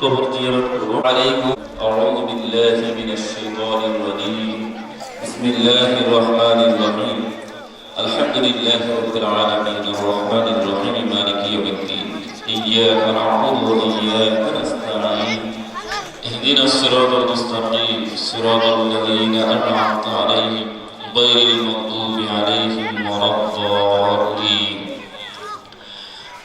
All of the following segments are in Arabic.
কবর জিয়ারত করব আলাইকুম আউযু বিল্লাহি মিনাশ শাইতানির রাজীম বিসমিল্লাহির রহমানির রহিম আলহামদুলিল্লাহি রাব্বিল আলামিন আর-রহমানির রহিম মালিকি ইয়াউমিদ্দিন ইয়্যাকা না'বুদু ওয়া ইয়্যাকা নাস্তা'ীন اهدنا الصراط المستقيم صراط الذين أنعمت عليهم غير المغضوب عليهم ولا الضالين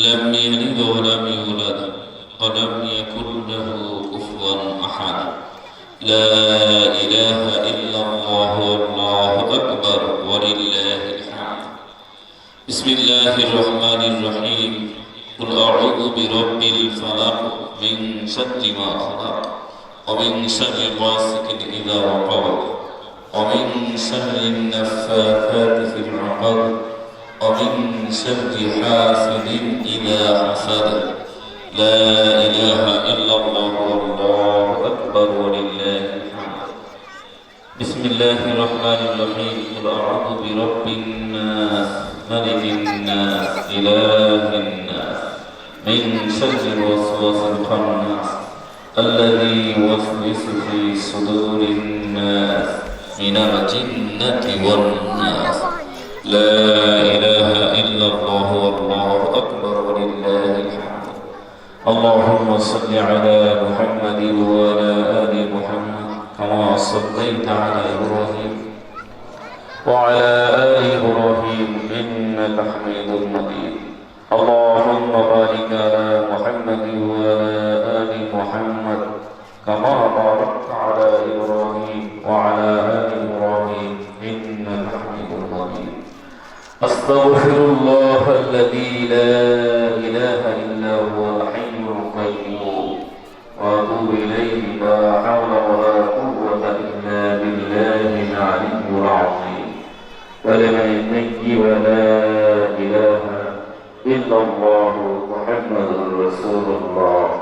لم يلد ولم يولد ولم يكن له كفوا أحد. لا إله إلا الله والله أكبر ولله الحمد. بسم الله الرحمن الرحيم. قل أعوذ برب الفلق من شر ما خلق ومن شر غاسق إذا وقب ومن شر النفاثات في العقد ومن شر حاسد إذا حسد. لا إله إلا الله والله أكبر ولله الحمد. بسم الله الرحمن الرحيم. قل أعوذ برب الناس ملك الناس إله الناس. من شر الوسواس الخناس. الذي يوسوس في صدور الناس. من الجنة والناس. لا إله إلا الله والله أكبر ولله الحمد. اللهم صل على محمد وعلى آل محمد كما صليت على إبراهيم وعلى آل إبراهيم إنك حميد مجيد. اللهم بارك على محمد وعلى آل محمد كما باركت على إبراهيم وعلى آل أستغفر الله الذي لا إله إلا هو الحي القيوم وأتوب إليه لا حول ولا قوة إلا بالله العلي العظيم. ولمن النجي ولا إله إلا الله محمد رسول الله.